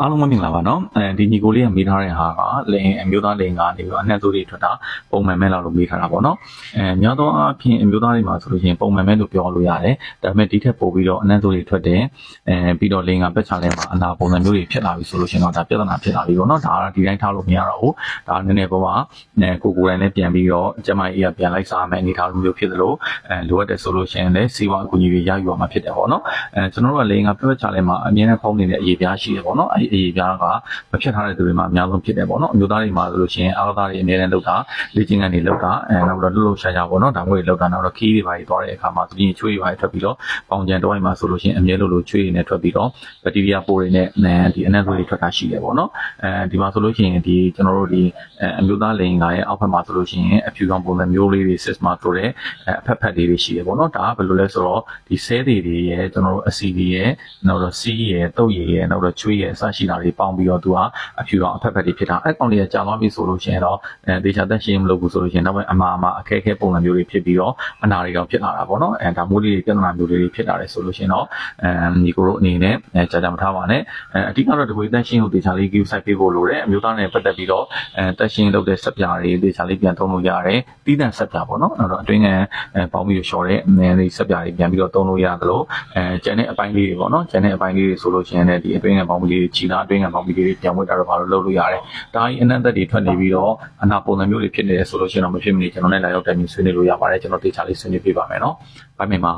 အားလုံးမင်္ဂလာပါနော်အဲဒီညီကိုလေးကမေးထားတဲ့ဟာကလင်အမျိုးသားလင်ကနေပြီးတော့အနှံ့သိုးတွေထွက်တာပုံမှန်မဲ့လောက်လို့မေးထားတာပေါ့နော်အဲများသောအားဖြင့်အမျိုးသားတွေမှာဆိုလို့ရှိရင်ပုံမှန်မဲ့လို့ပြောလို့ရတယ်ဒါပေမဲ့ဒီထက်ပိုပြီးတော့အနှံ့သိုးတွေထွက်တယ်အဲပြီးတော့လင်ကပက်ချလဲမှာအနာပုံစံမျိုးတွေဖြစ်လာပြီဆိုလို့ရှိရင်တော့ဒါပြဿနာဖြစ်လာပြီပေါ့နော်ဒါကဒီတိုင်းထားလို့မရတော့ဘူးဒါနည်းနည်းပေါ့ပါအဲကိုကိုယ်တိုင်လည်းပြန်ပြီးတော့ကျမကြီးကပြန်လိုက်စားမယ်အနေထားလိုမျိုးဖြစ်သလိုအဲလိုအပ်တယ်ဆိုလို့ရှိရင်လည်းစီဝါအကူအညီတွေရယူရမှာဖြစ်တယ်ပေါ့နော်အဲကျွန်တော်တို့ကလင်ကပက်ချလဲမှာအမြဲတမ်းဖုံးနေတဲ့အရေးပြားရှိတယ်ပေါ့နော်အဲအရေးပြားကမဖြစ်ထားတဲ့သူတွေမှာအများဆုံးဖြစ်တယ်ပေါ့နော်အမျိုးသားတွေမှာဆိုလို့ရှိရင်အားကစားတွေအများနဲ့လောက်တာလေ့ကျင့်ခန်းတွေလောက်တာအဲနောက်တော့လှုပ်လှုပ်ရှားရှားပေါ့နော်ဒါမျိုးတွေလောက်တာနောက်တော့ခီးတွေပါတွေသွားတဲ့အခါမှာသူကြီးချွေးတွေပါတွေထွက်ပြီးတော့ပေါင်ကြံတော့မှာဆိုလို့ရှိရင်အမြဲလို့လို့ချွေးတွေနဲ့ထွက်ပြီးတော့ဘက်တီးရီးယားပိုးတွေနဲ့ဒီအနက်သွေးတွေထွက်တာရှိတယ်ပေါ့နော်အဲဒီမှာဆိုလို့ရှိရင်ဒီကျွန်တော်တို့ဒီအမျိုးသားလိန်ကရဲ့အောက်ဘက်မှာဆိုလို့ရှိရင်အဖြူကောင်ပုံစံမျိုးလေးတွေ system ဆိုတဲ့အဖက်ဖက်လေးတွေရှိတယ်ပေါ့နော်ဒါကဘယ်လိုလဲဆိုတော့ဒီဆဲတွေတွေရဲ့ကျွန်တော်တို့အစီတွေရဲ့နောက်တော့စီးရဲ့တုပ်ရည်ရဲ့နောက်တော့ချွေးရဲ့အစရှိတာတွေပေါင်းပြီးတော့သူကအဖြူကောင်အဖက်ဖက်တွေဖြစ်တာအဲ့ကောင်လေးကကြာသွားပြီဆိုလို့ရှိရင်တော့အဲဒေချာသက်ရှင်းမလုပ်ဘူးဆိုလို့ရှိရင်နောက်ပိုင်းအမာအမာအခက်အခဲပုံစံမျိုးတွေဖြစ်ပြီးတော့အနာတွေကောင်ဖြစ်လာတာပေါ့နော်အဲဒါမျိုးလေးတွေပြဿနာမျိုးလေးတွေဖြစ်လာတယ်ဆိုလို့ရှိရင်တော့အဲဒီကိုတို့အနေနဲ့အဲကြာကြာမထားပါနဲ့အဲအဓိကတော့ဒီကိုသက်ရှင်းကိုဒေချာလေး queue site ပေးဖို့လိုတယ်အမျိုးသားနဲ့ပတ်သက်ပြီးတော့အဲသက်ရှင်းလုပ်တဲ့ဆက်ပြားတွေဒေချာလေးပြန်သုံးလို့ရတယ်တီးတန့်ဆက်ပြားပေါ့နော်အဲ့တော့အတွင်းကန်အဲပေါင်းပြီးတော့ short တဲ့အဲဒီဆက်ပြားတွေပြန်ပြီးတော့သုံးလို့ရတယ်လို့အဲကျန်တဲ့အပိုင်းလေးတွေပေါ့နော်ကျန်တဲ့အပိုင်းလေးတွေဆိုလို့ရှိရင်လည်းဒီအတွင်းကန်ပေါင်းပြီးလေးကြီးတာအတွင်းကန်ပေါင်းပြီးလေးပြန်ဝတ်တာတော့ဘာလို့လုပ်လို့ရတယ်ဒါကြီးအနက်သက်တွေထွက်နေပြီးတော့အနာပုံစံမျိုးတွေဖြစ်နေတယ်ဆိုလို့ရှိရင်တော့မဖြစ်မနေကျွန်တော်နဲ့လာရောက်တိုင်ပြီးဆွေးနွေးလို့ရပါတယ်ကျွန်တော်တေချာလေးဆွေးနွေးပြပါမယ်နော်။ဘိုင်မင်ပါ